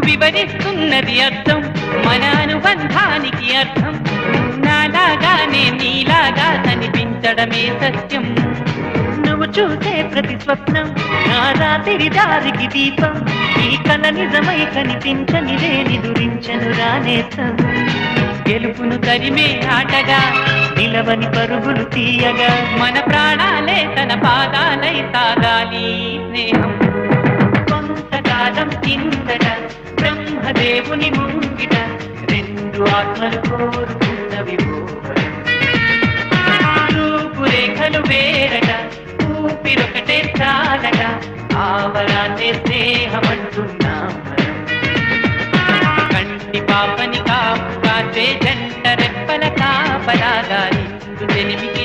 వివరిస్తున్నది అర్థం. మన అనుబంధానికి అర్థం. నాలాగానే నీలాగా కనిపించడమే సత్యం. నువ్వు చూసే ప్రతి స్వప్నం నా రాత్రి దారికి దీపం. ఈ కళ నిజమై కనిపించనిదే నిదురించను రానేసం గెలుపును తరిమే ఆటగా నిలవని పరుగులు తీయగా మన ప్రాణాలే తన పాదాలై సాగాలి స్నేహం. దేవుని ముంగిట రెండు ఆత్మలు కోరుకున్నవి రూపురేఖలు వేరట ఊపిరొకటే చాలట ఆవరాన్నే స్నేహమంటున్నాం. కంటి పాపని కాపు కాచే జంట రెప్పల కాపలాగా నిండు తెలివికి